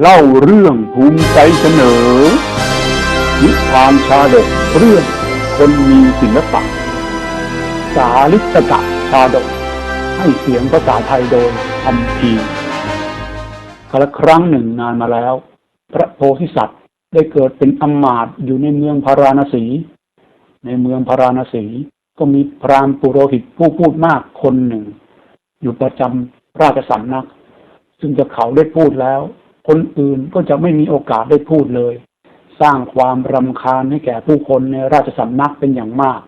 เล่าเรื่องภูมิใจเสนอ นิทานชาดกเรื่องคนมีศิลปะ สาลิตกะชาดก ให้เสียงภาษาไทยโดยคำพีร์กาลครั้งหนึ่งนานมาแล้ว พระโพธิสัตว์ได้เกิดเป็นอมาตอยู่ในเมืองพาราณสี ในเมืองพาราณสีก็มีพราหมณ์ปุโรหิตผู้พูดมากคนหนึ่ง อยู่ประจำราชสำนัก ซึ่งจะเขาได้พูดแล้ว คนอื่นก็จะไม่มีโอกาสได้พูดเลย สร้างความรำคาญให้แก่ผู้คนในราชสำนักเป็นอย่างมาก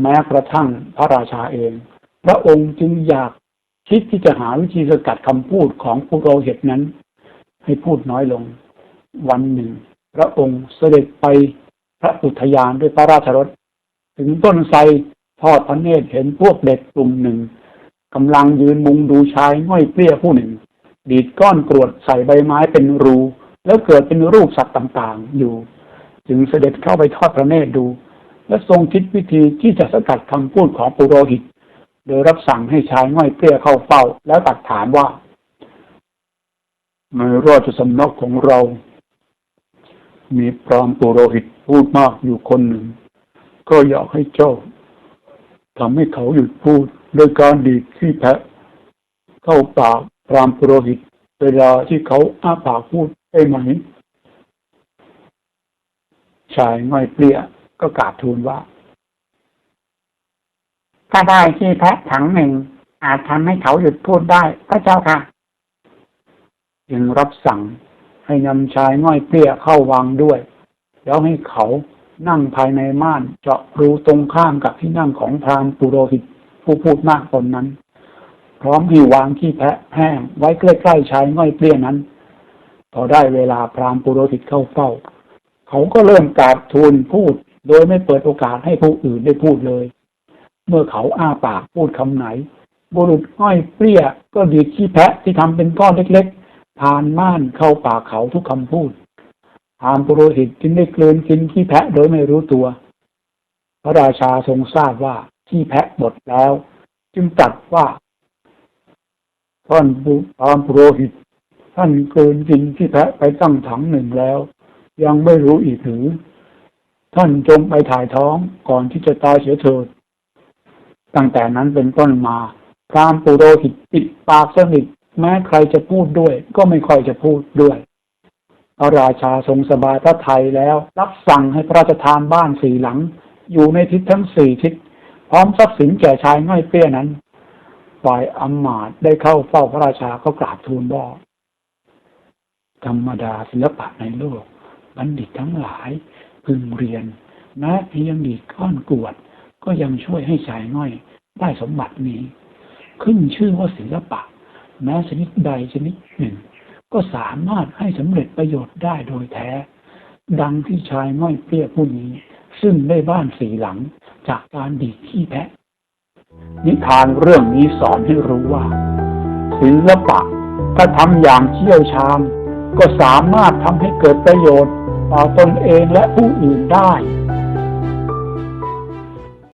แม้กระทั่งพระราชาเอง พระองค์จึงอยากคิดที่จะหาวิธีสกัดคำพูดของปุโรหิตนั้น ให้พูดน้อยลง วันหนึ่ง พระองค์เสด็จไปพระอุทยานด้วยพระราชรถ ถึงต้นไทรทอดพระเนตรเห็นพวกเด็กกลุ่มหนึ่งกำลังยืนมุงดูชายง่อยเปรี้ยผู้หนึ่ง ดีดก้อนกรวดใส่ใบไม้เป็นรู แล้วเกิดเป็นรูปสัตว์ต่างๆ อยู่ จึงเสด็จเข้าไปทอดพระเนตรดู และทรงคิดวิธีที่จะสกัดคำพูดของปุโรหิต โดยรับสั่งให้ชายง่อยเปรี้ยเข้าเฝ้า แล้วตัดถามว่าในราชสำนักของเรา มีพรามปุโรหิตพูดมากอยู่คนหนึ่ง ก็อยากให้เจ้าทำให้เขาหยุดพูดโดยการดีดขี้แพะ เข้าปาก พรามปุโรหิต เวลาที่เขาอ้าปากพูดได้ไหมชายง่อยเปรี้ยก็กราบทูลว่า ถ้าได้ที่แพะถังหนึ่ง อาจทำให้เขาหยุดพูดได้พระเจ้าค่ะจึงรับสั่งให้นำชายง่อยเปรี้ยเข้าวังด้วย แล้วให้เขานั่งภายในม่านเจาะรูตรงข้ามกับที่นั่งของพรามปุโรหิตผู้พูดมากตนนั้น พร้อมให้วางขี้แพะแห้งไว้ใกล้ๆชายง่อยเปรี้ยนั้น พอได้เวลาพรามปุโรหิตเข้าเฝ้า เขาก็เริ่มกราบทูลพูด โดยไม่เปิดโอกาสให้ผู้อื่นได้พูดเลย เมื่อเขาอ้าปากพูดคำไหน บุรุษง่อยเปรี้ยก็ดีขี้แพะที่ทำเป็นก้อนเล็กๆผ่านม่านเข้าปากเขาทุกคำพูดพรามปุโรหิตจึงได้กลืนกินขี้แพะโดยไม่รู้ตัว พระราชาทรงทราบว่าขี้แพะหมดแล้ว จึงตรัสว่า ท่านบุพรามณ์ปุโรหิต ท่านเกลืนกินขี้แพะไปตั้งถังหนึ่งแล้ว ยังไม่รู้อีกหรือ ท่านจงไปถ่ายท้องก่อนที่จะตายเสียเถิดตั้งแต่นั้นเป็นต้นมาพราหมณ์ปุโรหิตปิดปากสนิทแม้ใครจะพูดด้วย ก็ไม่ค่อยจะพูดด้วยพระราชาทรงสบายพระทัยแล้ว รับสั่งให้พระราชทานบ้านสี่หลัง อยู่ในทิศทั้งสี่ทิศ พร้อมทรัพย์สินแก่ชายง่อยเปี้ยนั้น ฝ่ายอำมาตย์ได้เข้าเฝ้าพระราชาก็กราบทูลว่าธรรมดาศิลปะในโลก บัณฑิตทั้งหลายพึงเรียนแม้เพียงดีก้อนกวด ก็ยังช่วยให้ชายง่อยได้สมบัตินี้ ขึ้นชื่อว่าศิลปะแม้ชนิดใดชนิดหนึ่ง ก็สามารถให้สำเร็จประโยชน์ได้โดยแท้ ดังที่ชายง่อยเปรี้ยผู้นี้ ซึ่งได้บ้านสีหลังจากการดีดขี้แพะ นิทานเรื่องนี้สอนให้รู้ว่า ศิลปะถ้าทำอย่างเชี่ยวชาญก็สามารถทำให้เกิดประโยชน์ต่อตนเองและผู้อื่นได้